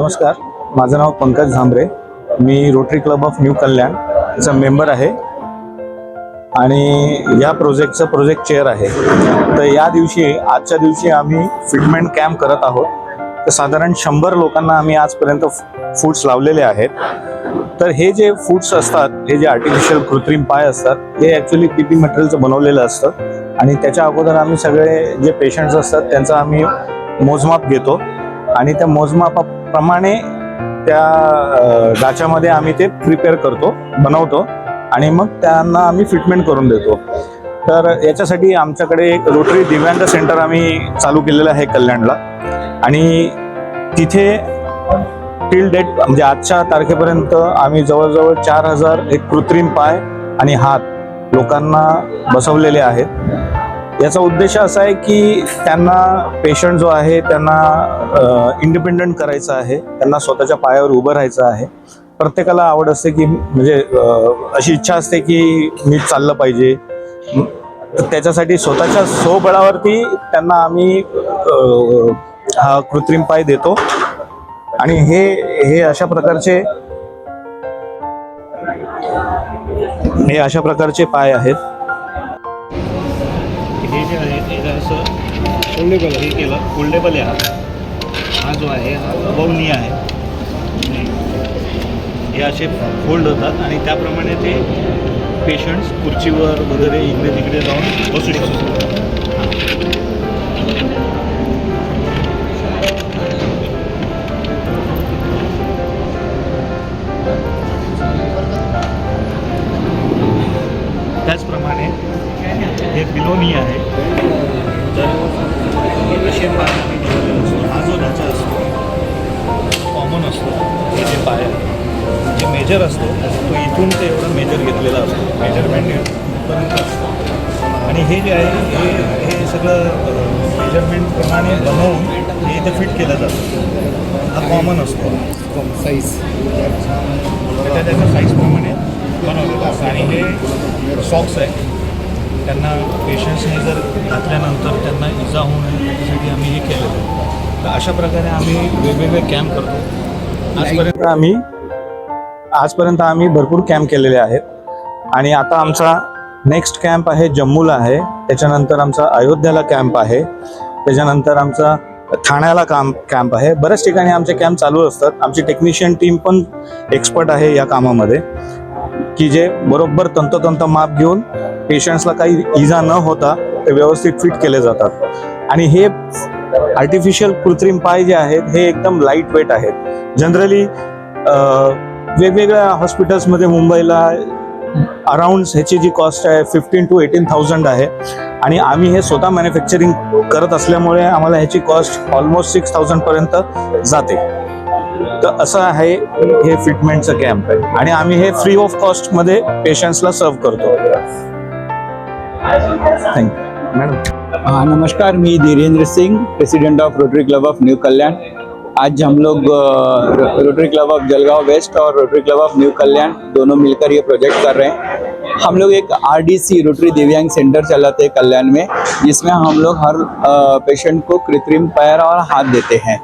नमस्कार. माझं नाव पंकज झांबरे. मी Rotary club of new Kalyan याचा मेंबर आहे. आणि या प्रोजेक्टचं प्रोजेक्ट चेअर आहे. तर या दिवशी आजच्या दिवशी आम्ही फिटमेंट कॅम्प करत आहोत. तर साधारण शंभर लोकांना आम्ही आजपर्यंत फूड्स लावलेले आहेत. तर हे जे फूड्स असतात हे जे आर्टिफिशियल कृत्रिम पाय असतात हे ॲक्च्युली पी पी मटेरियलचं बनवलेलं असतं. आणि त्याच्या अगोदर आम्ही सगळे जे पेशंट्स असतात त्यांचा आम्ही मोजमाप घेतो. आणि त्या मोजमापाप्रमाणे त्या गाच्यामध्ये आम्ही ते प्रिपेअर करतो बनवतो आणि मग त्यांना आम्ही फिटमेंट करून देतो. तर याच्यासाठी आमच्याकडे एक रोटरी दिव्यांग सेंटर आम्ही चालू केलेलं आहे कल्याणला. आणि तिथे टिल डेट म्हणजे आजच्या तारखेपर्यंत आम्ही जवळजवळ चार हजार एक कृत्रिम पाय आणि हात लोकांना बसवलेले आहेत. याचा उद्देश असा आहे की त्यांना पेशंट जो आहे त्यांना इंडिपेंडंट करायचं आहे. त्यांना स्वतःच्या पायावर उभं राहायचं आहे. प्रत्येकाला आवड असते की म्हणजे अशी इच्छा असते की मी चाललं पाहिजे. तर त्याच्यासाठी स्वतःच्या स्वबळावरती त्यांना आम्ही हा कृत्रिम पाय देतो. आणि हे हे अशा प्रकारचे हे अशा प्रकारचे पाय आहेत. हे जे आहे ते असं फोल्डेबल हे केलं फोल्डेबल आहे हा. हा जो आहे हा बवनी आहे. हे असे फोल्ड होतात आणि त्याप्रमाणे ते पेशंट्स खुर्चीवर वगैरे इकडे तिकडे जाऊन बसू शकतात. बिलोनी आहे. तर हे असे पाय आम्ही ठेवलेले असतो हा जो ढाचा असतो कॉमन असतो हे जे पाय जे मेजर असतो तो इथून ते एवढा मेजर घेतलेला असतो मेजरमेंट इथपर्यंत असतो आणि हे जे आहे हे हे सगळं मेजरमेंटप्रमाणे बनवून हे इथे फिट केलं जातं. हा कॉमन असतो. साईज त्याच्या त्याच्या साईजप्रमाणे बनवलेलं असतं. आणि हे सॉक्स आहे. त्यांना पेशन्सने जर घातल्यानंतर त्यांना इजा होऊ नये त्याच्यासाठी आम्ही हे केलेलं तर अशा प्रकारे आम्ही वेगवेगळे कॅम्प करतो. आजपर्यंत आम्ही आजपर्यंत आम्ही भरपूर कॅम्प केलेले आहेत. आणि आता आमचा नेक्स्ट कॅम्प आहे जम्मूला आहे. त्याच्यानंतर आमचा अयोध्याला कॅम्प आहे. त्याच्यानंतर आमचा ठाण्याला काम कॅम्प आहे. बऱ्याच ठिकाणी आमचे कॅम्प चालू असतात. आमची टेक्निशियन टीम पण एक्सपर्ट आहे या कामामध्ये की जे बरोबर तंतोतंत माप घेऊन पेशंट्सला काही इजा न होता ते व्यवस्थित फिट केले जातात. आणि हे आर्टिफिशियल कृत्रिम पाय जे आहेत हे एकदम लाइट वेट आहेत जनरली वेगवेगळ्या हॉस्पिटल्समध्ये मुंबईला अराउंड ह्याची जी कॉस्ट आहे फिफ्टीन टू एटीन थाउजंड आहे. आणि आम्ही हे स्वतः मॅन्युफॅक्चरिंग करत असल्यामुळे आम्हाला ह्याची कॉस्ट ऑलमोस्ट सिक्स थाउजंडपर्यंत जाते. तर असं आहे हे फिटमेंटचं कॅम्प आहे आणि आम्ही हे फ्री ऑफ कॉस्टमध्ये पेशंट्सला सर्व करतो. मॅडम हाँ नमस्कार, मी Dhirendra Singh president of Rotary club of new Kalyan आज हम लोग Rotary club of Jalgaon west और Rotary club of new Kalyan दोनों मिलकर ये प्रोजेक्ट कर रहे हैं। हम लोग एक आरडीसी रोटरी दिव्यांग सेंटर चलाते हैं कल्याण में, जिसमें हम लोग हर पेशेंट को कृत्रिम पैर और हाथ देते हैं।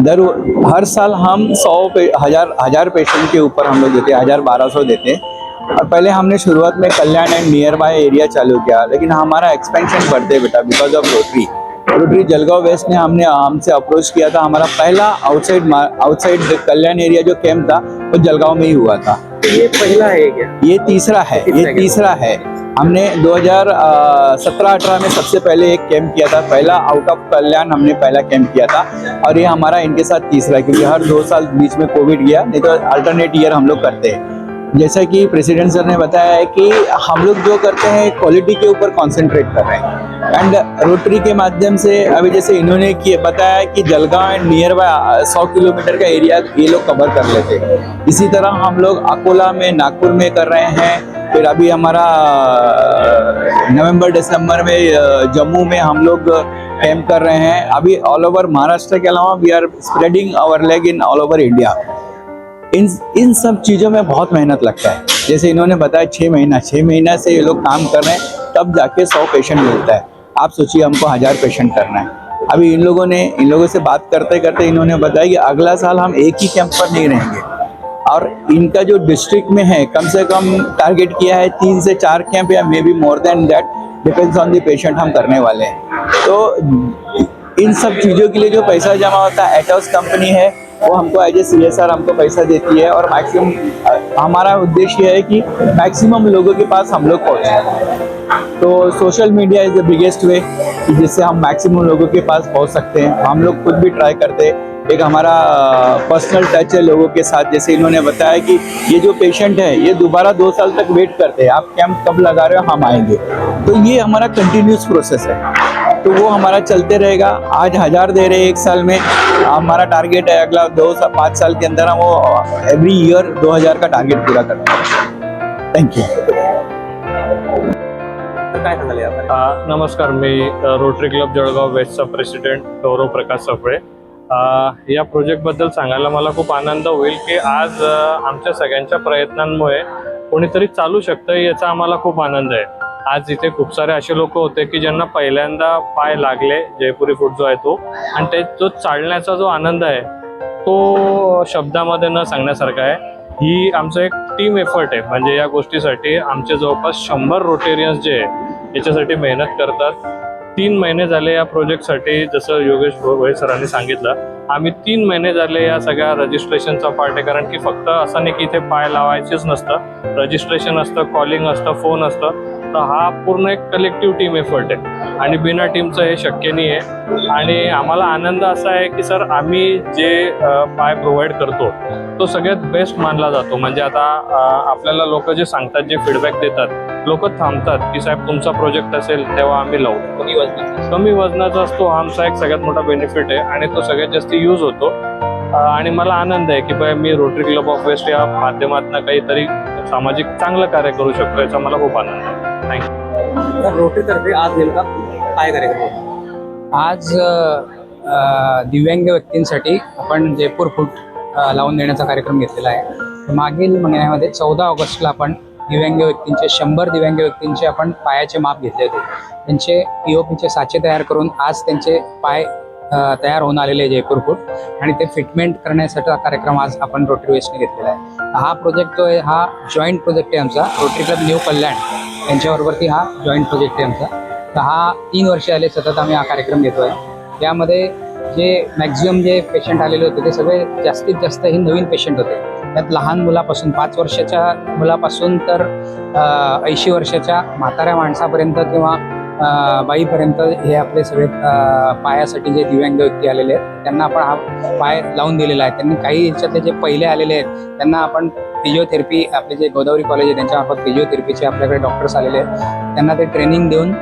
दर, हर साल हम सौ पे, हज़ार हज़ार पेशेंट के ऊपर हम लोग देते हैं, हज़ार बारह सौ देते हैं। और पहले हमने शुरुआत में Kalyan and nearby area चालू किया लेकिन हमारा एक्सपेंशन बढ़ते बेटा because of Rotary Rotary Jalgaon west ने हमने हमसे अप्रोच किया था हमारा पहला आउटसाइड आउटसाइड कल्याण एरिया जो कैंप था वो तो जलगांव में ही हुआ था। ये पहला है क्या? ये तीसरा है ये तीसरा है। हमने 2017-18 में सबसे पहले एक कैंप किया था पहला आउट ऑफ़ कल्याण हमने पहला कैंप किया था और ये हमारा इनके साथ तीसरा क्योंकि हर दो साल बीच में कोविड गया नहीं तो अल्टरनेट ईयर हम लोग करते हैं। जैसा कि प्रेसिडेंट सर ने बताया है कि हम लोग जो करते हैं, क्वालिटी के ऊपर कॉन्सेंट्रेट कर रहे हैं। एंड रोटरी के माध्यम से अभी जैसे इन्होंने बताया कि जलगांव एंड नियर बाय सौ किलोमीटर का एरिया ये लोग कवर कर लेते हैं। इसी तरह हम लोग अकोला में, नागपुर में कर रहे हैं। फिर अभी हमारा नवंबर, दिसंबर में जम्मू में हम लोग कैंप कर रहे हैं। अभी ऑल ओवर महाराष्ट्र के अलावा we are spreading our leg in all over India in इन सब चीज़ों में बहुत मेहनत लगता है। जैसे इन्होंने बताया छः महीना छः महीना से ये लोग काम कर रहे हैं, तब जाके सौ पेशेंट मिलता है। आप सोचिए, हमको हज़ार पेशेंट करना है। अभी इन लोगों ने, इन लोगों से बात करते करते इन्होंने बताया कि अगला साल हम एक ही कैंप पर नहीं रहेंगे। और इनका जो डिस्ट्रिक्ट में है, कम से कम टारगेट किया है तीन से चार कैंप या maybe more than that depends on the patient हम करने वाले हैं। तो इन सब चीज़ों के लिए जो पैसा जमा होता है एटॉस कंपनी है वो हमको as a C S R हमको पैसा देती है और मैक्सिमम हमारा उद्देश्य है कि मैक्सिमम लोगों के पास हम लोग पहुँचे। तो social media is the biggest way कि जिससे हम मैक्सिमम लोगों के पास पहुँच सकते हैं। हम लोग खुद भी ट्राई करते हैं। एक हमारा पर्सनल टच है लोगों के साथ। जैसे इन्होंने बताया कि ये जो पेशेंट है, ये दोबारा दो साल तक वेट करते हैं। आप कैंप कब लगा रहे हो? हम आएँगे। तो ये हमारा कंटिन्यूस प्रोसेस है। तो वो हमारा चलते रहेगा। आज हजार दे रहे हैं एक साल में। हमारा टारगेट है अगला दो साल पाँच साल के अंदर हम वो एवरी ईयर दो हजार का टारगेट पूरा करते हैं। थैंक यू काय सांगाल नमस्कार मी रोटरी क्लब जळगाव वेस्टचा प्रेसिडेंट गौरव प्रकाश सफळे. या प्रोजेक्टबद्दल सांगायला मला खूप आनंद होईल की आज आमच्या सगळ्यांच्या प्रयत्नांमुळे कोणीतरी चालू शकतं याचा आम्हाला खूप आनंद आहे. आज इथे खूप सारे असे लोक होते की ज्यांना पहिल्यांदा पाय लागले जयपुरी फूड जो आहे तो. आणि ते जो चालण्याचा जो आनंद आहे तो शब्दामध्ये न सांगण्यासारखा आहे. ही आमचं एक टीम एफर्ट आहे. म्हणजे या गोष्टीसाठी आमचे जवळपास शंभर रोटेरियन्स जे आहे याच्यासाठी मेहनत करतात. तीन महिने झाले या प्रोजेक्टसाठी जसं योगेश भोये सरांनी सांगितलं. आम्ही तीन महिने झाले या सगळ्या रजिस्ट्रेशनचा पार्ट आहे. कारण की फक्त असं नाही की इथे पाय लावायचेच नसतं. रजिस्ट्रेशन असतं कॉलिंग असतं फोन असतं. तर हा पूर्ण एक कलेक्टिव्ह टीम एफर्ट आहे. आणि बिना टीमचं हे शक्य नाही आहे. आणि आम्हाला आनंद असा आहे की सर आम्ही जे पाय प्रोव्हाइड करतो तो सगळ्यात बेस्ट मानला जातो. म्हणजे आता आपल्याला लोक जे सांगतात जे फीडबॅक देतात लोक थांबतात की साहेब तुमचा प्रोजेक्ट असेल तेव्हा आम्ही लावू. कमी वजनाची. कमी वजनाचा असतो हा आमचा एक सगळ्यात मोठा बेनिफिट आहे आणि तो सगळ्यात जास्त यूज होतो. आणि मला आनंद आहे की बाय मी रोटरी क्लब ऑफ वेस्ट या माध्यमातून काहीतरी सामाजिक चांगलं कार्य करू शकतो याचा मला खूप आनंद आहे. थँक्यू रोटरीतर्फे आज नेमका काय कार्यक्रम आज दिव्यांग व्यक्तींसाठी आपण जयपूर फूट लावून देण्याचा कार्यक्रम घेतलेला आहे. मागील महिन्यामध्ये चौदा ऑगस्टला आपण दिव्यांग व्यक्तींचे शंभर दिव्यांग व्यक्तींचे आपण पायाचे माप घेतले होते. त्यांचे पी ओ पीचे साचे तयार करून आज त्यांचे पाय तयार होऊन आलेले आहे जयपूर फूट. आणि ते फिटमेंट करण्यासाठी हा कार्यक्रम आज आपण रोटरी वेस्टने घेतलेला आहे. हा प्रोजेक्ट जो आहे हा जॉईंट प्रोजेक्ट आहे आमचा. Rotary club new Kalyan. यांच्याबरोबरती हा जॉईंट प्रोजेक्ट आहे आमचा. तर हा तीन वर्ष आले सतत आम्ही हा कार्यक्रम घेतो आहे यामध्ये जे मॅक्झिमम जे पेशंट आलेले होते ते सगळे जास्तीत जास्त हे नवीन पेशंट होते. त्यात लहान मुलापासून पाच वर्षाच्या मुलापासून तर ऐंशी वर्षाच्या म्हाताऱ्या माणसापर्यंत किंवा बाईपर्यंत हे आपले सगळे पायासाठी जे दिव्यांग व्यक्ती आलेले आहेत त्यांना आपण हा पाय लावून दिलेला आहे. त्यांनी काही याच्यातले जे पहिले आलेले आहेत त्यांना आपण फिजिओथेरपी आपले जे गोदावरी कॉलेज आहे त्यांच्यामार्फत फिजिओथेरपीचे आपल्याकडे डॉक्टर्स आलेले आहेत. त्यांना ते ट्रेनिंग देऊन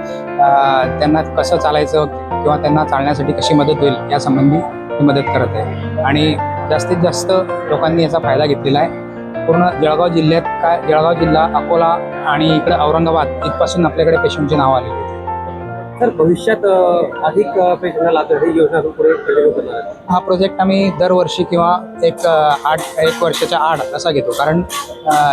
त्यांना कसं चालायचं किंवा त्यांना चालण्यासाठी कशी मदत होईल यासंबंधी मी मदत करत आहे. आणि जास्तीत जास्त लोकांनी याचा फायदा घेतलेला आहे. पूर्ण जळगाव जिल्ह्यात काय जळगाव जिल्हा अकोला आणि इकडे औरंगाबाद इथपासून आपल्याकडे पेशंटचे नावं आलेली तर भविष्यात अधिक ही योजना पुढे हा प्रोजेक्ट आम्ही दरवर्षी किंवा एक आठ एक वर्षाच्या आड असा घेतो. कारण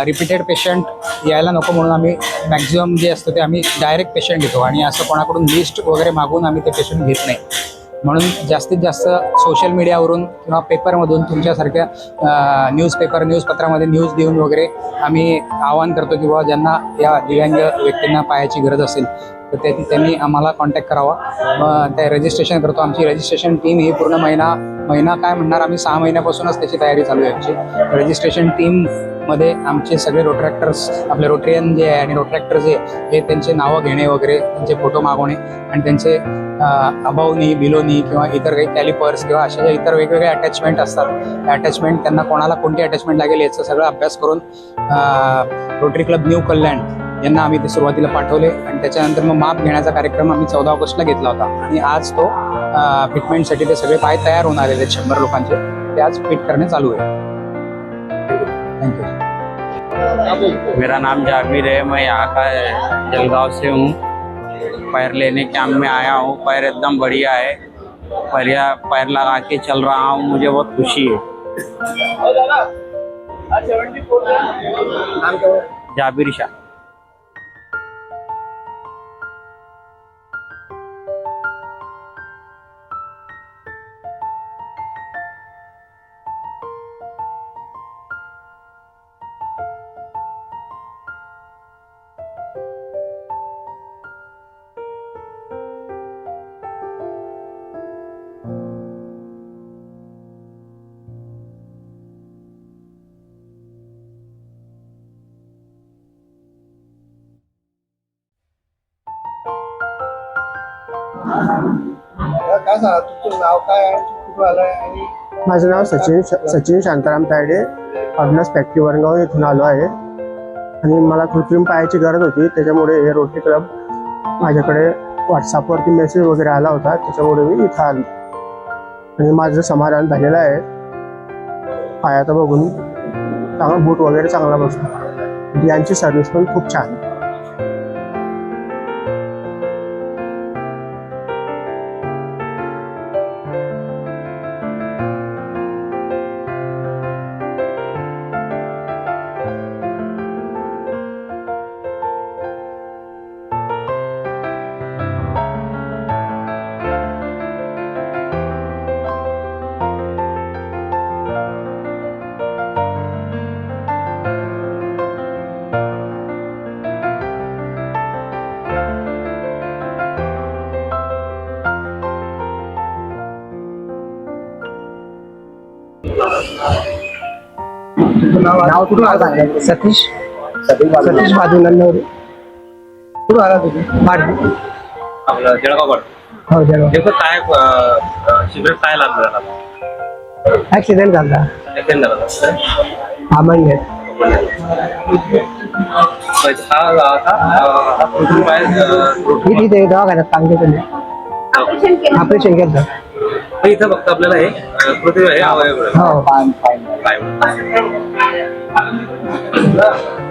रिपीटेड पेशंट यायला नको म्हणून आम्ही मॅक्झिमम जे असतं ते आम्ही डायरेक्ट पेशंट घेतो. आणि असं कोणाकडून लिस्ट वगैरे मागून आम्ही ते पेशंट घेत नाही. म्हणून जास्तीत जास्त सोशल मीडियावरून किंवा पेपरमधून तुमच्यासारख्या न्यूजपेपर न्यूजपत्रामध्ये न्यूज देऊन वगैरे आम्ही आवाहन करतो की बाबा ज्यांना या दिव्यांग व्यक्तींना पाहायची गरज असेल तर ते त्यांनी आम्हाला कॉन्टॅक्ट करावा. मग ते रजिस्ट्रेशन करतो. आमची रजिस्ट्रेशन टीम ही पूर्ण महिना महिना काय म्हणणार? आम्ही सहा महिन्यापासूनच त्याची तयारी चालू आहे आमची. रजिस्ट्रेशन टीममध्ये आमचे सगळे रोट्रॅक्टर्स आपले रोटरियन जे आहे आणि रोट्रॅक्टर जे हे त्यांचे नावं घेणे वगैरे त्यांचे फोटो मागवणे आणि त्यांचे अबावनी बिलोनी किंवा इतर काही कॅलिपर्स किंवा अशा ज्या इतर वेगवेगळे अटॅचमेंट असतात. त्या अटॅचमेंट त्यांना कोणाला कोणती अटॅचमेंट लागेल याचा सगळा अभ्यास करून रोटरी क्लब न्यू कल्याण यांना आम्ही ते सुरुवातीला पाठवले आणि त्याच्यानंतर मग माप घेण्याचा कार्यक्रम आम्ही चौदा ऑगस्टला घेतला होता. आणि आज तो फिटमेंटसाठी ते सगळे पाय तयार होऊन आलेले आहेत शंभर लोकांचे. ते आज फिट करणे चालू आहे. थँक्यू मेरा नाम जाबिर है मैं यहाँ का जलगांव से हूँ। पैर लेने कैंप में आया हूँ पैर एकदम बढ़िया है। बढ़िया पैर लगा के चल रहा हूँ मुझे बहुत खुशी है। नाम है? जाबिर शाह। काय सांगा तुमचं नाव काय कुठून आणि माझं नाव सचिन सचिन शांताराम तायडे. अग्नस फॅक्टरी वरणगाव इथून आलो आहे. आणि मला कृत्रिम पायाची गरज होती त्याच्यामुळे हे रोटरी क्लब माझ्याकडे व्हॉट्सअपवरती मेसेज वगैरे आला होता त्याच्यामुळे मी इथं आलो. आणि माझं समाधान झालेलं आहे. पायाचं बघून चांगला बूट वगैरे चांगला बसतो यांची सर्व्हिस पण खूप छान आहे. नाव कुठून आलं? सतीश. सतीश बाजू नंदवरे कुठून आला तुम्ही आपलं जळगाव हो जळगाव. नेमकं काय अं, शिबिरात काय ऍक्सिडेंट झाला. ऍक्सिडेंट झाला हा कृत्रिम पाय अं, मी तिथे दवाखान्यात सांगते तुम्ही. ऑपरेशन केलं. इथं फक्त आपल्याला हे अं, कृत्रिम हे अवयव मिळाले. हो. पाय 啊。